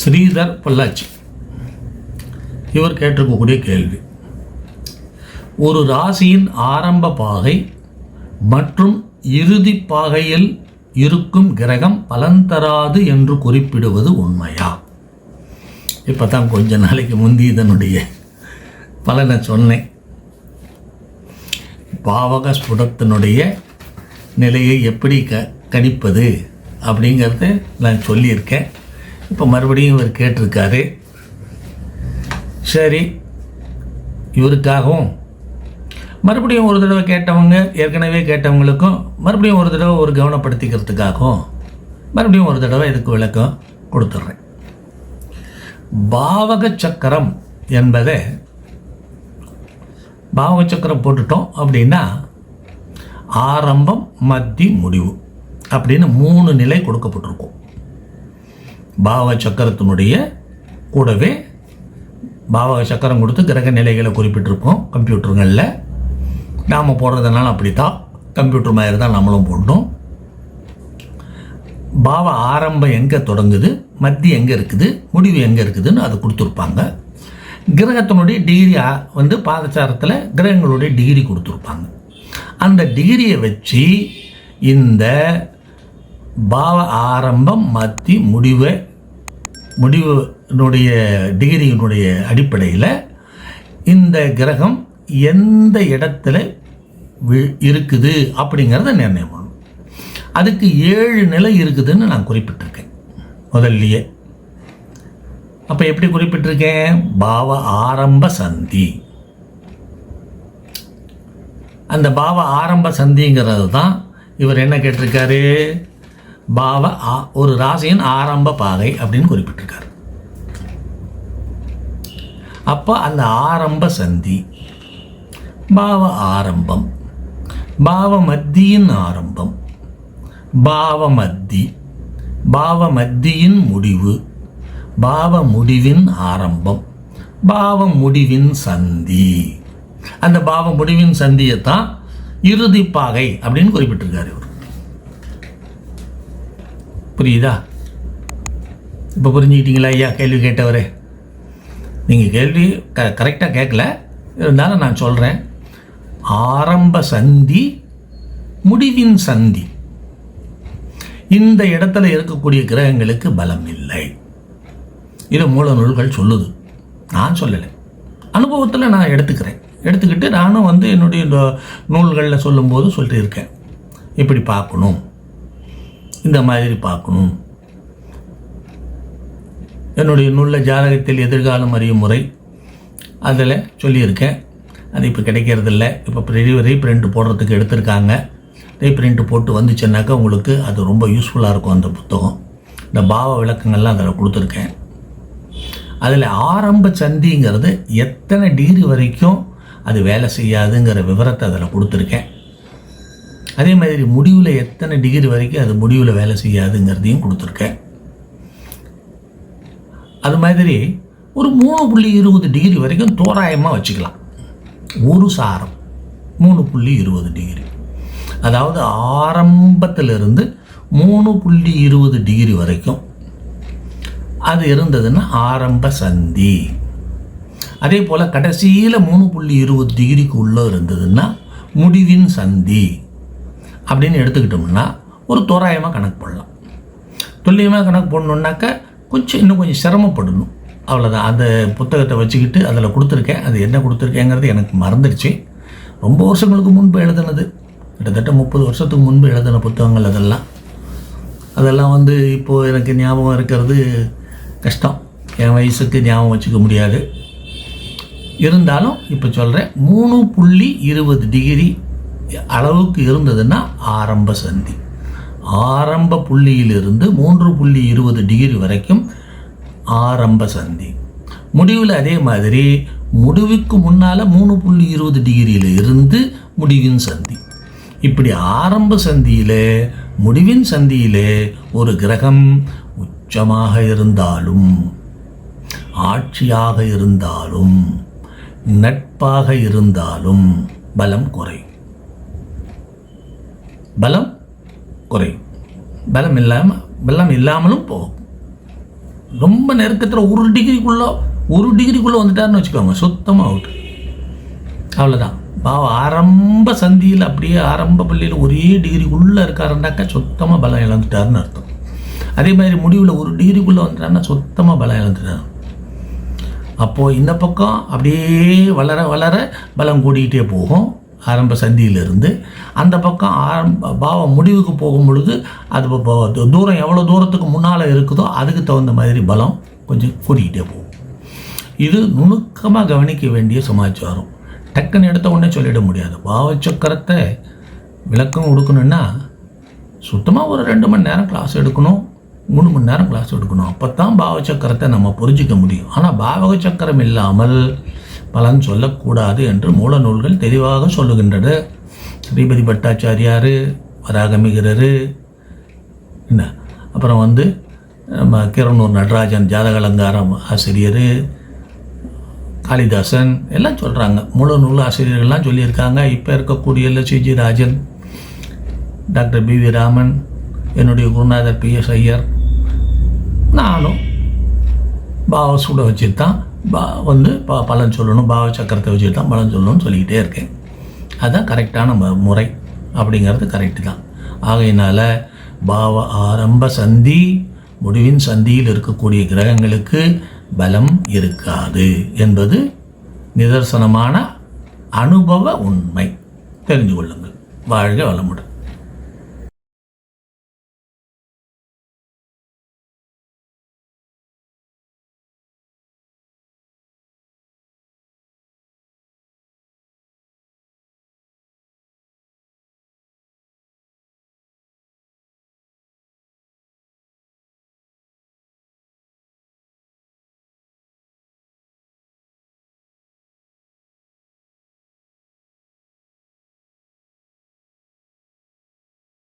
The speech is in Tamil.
ஸ்ரீதர் பொள்ளாச்சி. இவர் கேட்டிருக்கக்கூடிய கேள்வி. ஒரு ராசியின் ஆரம்ப பாகை மற்றும் இறுதி பாகையில் இருக்கும் கிரகம் பலன் தராது என்று குறிப்பிடுவது உண்மையா? இப்போ தான் கொஞ்ச நாளைக்கு முந்தி இதனுடைய பலனை சொன்னேன். பாவக ஸ்புடத்தினுடைய நிலையை எப்படி க கணிப்பது அப்படிங்கிறத நான் சொல்லியிருக்கேன். இப்போ மறுபடியும் இவர் கேட்டிருக்காரு. சரி இவருக்காகவும் மறுபடியும் ஒரு தடவை கேட்டவங்க ஏற்கனவே கேட்டவங்களுக்கும் மறுபடியும் ஒரு தடவை ஒரு கவனப்படுத்திக்கிறதுக்காகவும் மறுபடியும் ஒரு தடவை இதுக்கு விளக்கம் கொடுத்துட்றேன் பாவக சக்கரம் என்பதை பாவக சக்கரம் போட்டுட்டோம் அப்படின்னா ஆரம்பம் மத்தி முடிவு அப்படின்னு மூணு நிலை கொடுக்கப்பட்டிருக்கும். பாவ சக்கரத்தினுடைய கூடவே பாவக சக்கரம் கொடுத்து கிரக நிலைகளை குறிப்பிட்டிருக்கோம் கம்ப்யூட்டருங்களில். நாம் போடுறதுனால அப்படி தான் கம்ப்யூட்டர் மாதிரி தான் நம்மளும் போடணும். பாவ ஆரம்பம் எங்கே தொடங்குது? மத்தி எங்கே இருக்குது? முடிவு எங்கே இருக்குதுன்னு அதை கொடுத்துருப்பாங்க. கிரகத்தினுடைய டிகிரி வந்து பாதச்சாரத்தில் கிரகங்களுடைய டிகிரி கொடுத்துருப்பாங்க. அந்த டிகிரியை வச்சு இந்த பாவ ஆரம்பம் மத்தி முடிவை முடிவுனுடைய டிகிரியினுடைய அடிப்படையில் இந்த கிரகம் எந்த இடத்துல வி- இருக்குது அப்படிங்கிறத நிர்ணயம் பண்ணும் அதுக்கு ஏழு நிலை இருக்குதுன்னு நான் குறிப்பிட்டிருக்கேன் முதல்லையே. அப்போ எப்படி குறிப்பிட்டிருக்கேன்? பாவ ஆரம்ப சந்தி. அந்த பாவ ஆரம்ப சந்திங்கிறது தான் இவர் என்ன கேட்டிருக்காரு? பாவ ஆ- ஒரு ராசியின் ஆரம்ப பாகை அப்படின்னு குறிப்பிட்டிருக்கார். அப்போ அந்த ஆரம்ப சந்தி பாவ ஆரம்பம் பாவ மத்தியின் ஆரம்பம் பாவ மத்தி பாவ மத்தியின் முடிவு பாவ முடிவின் ஆரம்பம் பாவ முடிவின் சந்தி. அந்த பாவ முடிவின் சந்தியை தான் இறுதி பாகை அப்படின்னு குறிப்பிட்டிருக்காரு இவர். புரியுதா? இப்போ புரிஞ்சுக்கிட்டீங்களா ஐயா? கேள்வி கேட்டவரே. நீங்கள் கேள்வி க கரெக்டாக கேட்கல இருந்தாலும் நான் சொல்கிறேன் ஆரம்ப சந்தி முடிவின் சந்தி. இந்த இடத்துல இருக்கக்கூடிய கிரகங்களுக்கு பலம் இல்லை. இது மூல நூல்கள் சொல்லுது. நான் சொல்லலை. அனுபவத்தில் நான் எடுத்துக்கிறேன். எடுத்துக்கிட்டு நானும் வந்து என்னுடைய இந்த நூல்களில் சொல்லும்போது சொல்லியிருக்கேன். இப்படி பார்க்கணும். இந்த மாதிரி பார்க்கணும். என்னுடைய நூலில் ஜாதகத்தில் எதிர்காலம் அறியும் முறை அதில் சொல்லியிருக்கேன். அது இப்போ கிடைக்கிறதில்ல. இப்போ ரீப்ரிண்ட் போடுறதுக்கு எடுத்திருக்காங்க. ரீப்ரிண்ட் போட்டு வந்துச்சுன்னாக்கா உங்களுக்கு அது ரொம்ப யூஸ்ஃபுல்லாக இருக்கும் அந்த புத்தகம். இந்த பாவ விளக்கங்கள்லாம் அதில் கொடுத்துருக்கேன். அதில் ஆரம்ப சந்திங்கிறது எத்தனை டிகிரி வரைக்கும் அது வேலை செய்யாதுங்கிற விவரத்தை அதில் கொடுத்துருக்கேன். அதே மாதிரி முடிவில் எத்தனை டிகிரி வரைக்கும் அது முடிவில் வேலை செய்யாதுங்கிறதையும் கொடுத்துருக்கேன். அது மாதிரி ஒரு மூணு புள்ளி இருபது டிகிரி வரைக்கும் தோராயமாக வச்சுக்கலாம். ஒரு சாரம் மூணு புள்ளி இருபது டிகிரி அதாவது ஆரம்பத்திலிருந்து மூணு புள்ளி இருபது டிகிரி வரைக்கும் அது இருந்ததுன்னா ஆரம்ப சந்தி. அதே போல் கடைசியில் மூணு புள்ளி இருபது டிகிரிக்கு உள்ளே இருந்ததுன்னா முடிவின் சந்தி. அப்படின்னு எடுத்துக்கிட்டோம்னா ஒரு தோராயமாக கணக்கு போடலாம். துல்லியமாக கணக்கு போடணுன்னாக்கா கொஞ்சம் இன்னும் கொஞ்சம் சிரமப்படணும். அவ்வளோதான் அந்த புத்தகத்தை வச்சுக்கிட்டு அதில் கொடுத்துருக்கேன். அது என்ன கொடுத்துருக்கேங்கிறது எனக்கு மறந்துடுச்சு. ரொம்ப வருஷங்களுக்கு முன்பு எழுதுனது. கிட்டத்தட்ட முப்பது வருஷத்துக்கு முன்பு எழுதின புத்தகங்கள் அதெல்லாம். அதெல்லாம் வந்து இப்போது எனக்கு ஞாபகம் இருக்கிறது கஷ்டம். என் வயசுக்கு ஞாபகம் வச்சுக்க முடியாது. இருந்தாலும் இப்போ சொல்கிறேன் மூணு புள்ளி இருபது டிகிரி அளவுக்கு இருந்ததுன்னா ஆரம்ப சந்தி. ஆரம்ப புள்ளியிலிருந்து மூன்று புள்ளி இருபது டிகிரி வரைக்கும் ஆரம்ப சந்தி. முடிவில் அதே மாதிரி முடிவுக்கு முன்னால் மூணு புள்ளி இருபது டிகிரியில் இருந்து முடிவின் சந்தி. இப்படி ஆரம்ப சந்தியிலே முடிவின் சந்தியிலே ஒரு கிரகம் உச்சமாக இருந்தாலும் ஆட்சியாக இருந்தாலும் நட்பாக இருந்தாலும் பலம் குறையும். பலம் குறையும். பலம் இல்லாமல் பலம் இல்லாமலும் போகும். ரொம்ப நெருக்கத்தில் ஒரு டிகிரிக்குள்ளே ஒரு டிகிரிக்குள்ளே வந்துட்டாருன்னு வச்சுக்கோங்க சுத்தமாக அவுட் அவ்வளோதான் பாவம் ஆரம்ப சந்தியில் அப்படியே ஆரம்ப பள்ளியில் ஒரே டிகிரிக்குள்ளே இருக்காருனாக்கா சுத்தமாக பலம் இழந்துட்டாருன்னு அர்த்தம். அதே மாதிரி முடிவில் ஒரு டிகிரிக்குள்ளே வந்துட்டாருன்னா சுத்தமாக பலம் இழந்துட்டார். அப்போது இந்த பக்கம் அப்படியே வளர வளர பலம் கூடிக்கிட்டே போகும். ஆரம்ப சந்தியிலிருந்து அந்த பக்கம் ஆரம்ப பாவம் முடிவுக்கு போகும் பொழுது அது தூரம் எவ்வளோ தூரத்துக்கு முன்னால் இருக்குதோ அதுக்கு தகுந்த மாதிரி பலம் கொஞ்சம் கூட்டிகிட்டே போகும். இது நுணுக்கமாக கவனிக்க வேண்டிய சமாச்சாரம். டக்குன்னு எடுத்த உடனே சொல்லிட முடியாது. பாவச்சக்கரத்தை விளக்கம் கொடுக்கணுன்னா சுத்தமாக ஒரு ரெண்டு மணி நேரம் கிளாஸ் எடுக்கணும் மூணு மணி நேரம் கிளாஸ் எடுக்கணும். அப்போ தான் பாவச்சக்கரத்தை நம்ம புரிஞ்சிக்க முடியும். ஆனால் பாவக சக்கரம் இல்லாமல் பலன் சொல்லக்கூடாது என்று மூல நூல்கள் தெளிவாக சொல்லுகின்றது ஸ்ரீபதி பட்டாச்சாரியார் வராகமிகிறரு என்ன? அப்புறம் வந்து நம்ம கிரனூர் நடராஜன் ஜாதக அலங்காரம் ஆசிரியர் காளிதாசன் எல்லாம் சொல்கிறாங்க முழு நூல் ஆசிரியர்கள்லாம் சொல்லியிருக்காங்க. இப்போ இருக்கக்கூடிய CG Rajan doctor P. V. Raman என்னுடைய குருநாதர் பி. எஸ். ஐயர் நானும் பாவ சூட வச்சு தான் பா வந்து ப பலன் சொல்லணும். பாவ சக்கரத்தை வச்சு தான் பலன் சொல்லணும்னு சொல்லிக்கிட்டே இருக்கேன். அதுதான் கரெக்டான முறை அப்படிங்கிறது கரெக்டு தான். ஆகையினால் பாவ ஆரம்ப சந்தி முடிவின் சந்தியில் இருக்கக்கூடிய கிரகங்களுக்கு பலம் இருக்காது என்பது நிதர்சனமான அனுபவ உண்மை. தெரிந்து கொள்ளுங்கள். வாழ்க வளமுடன்.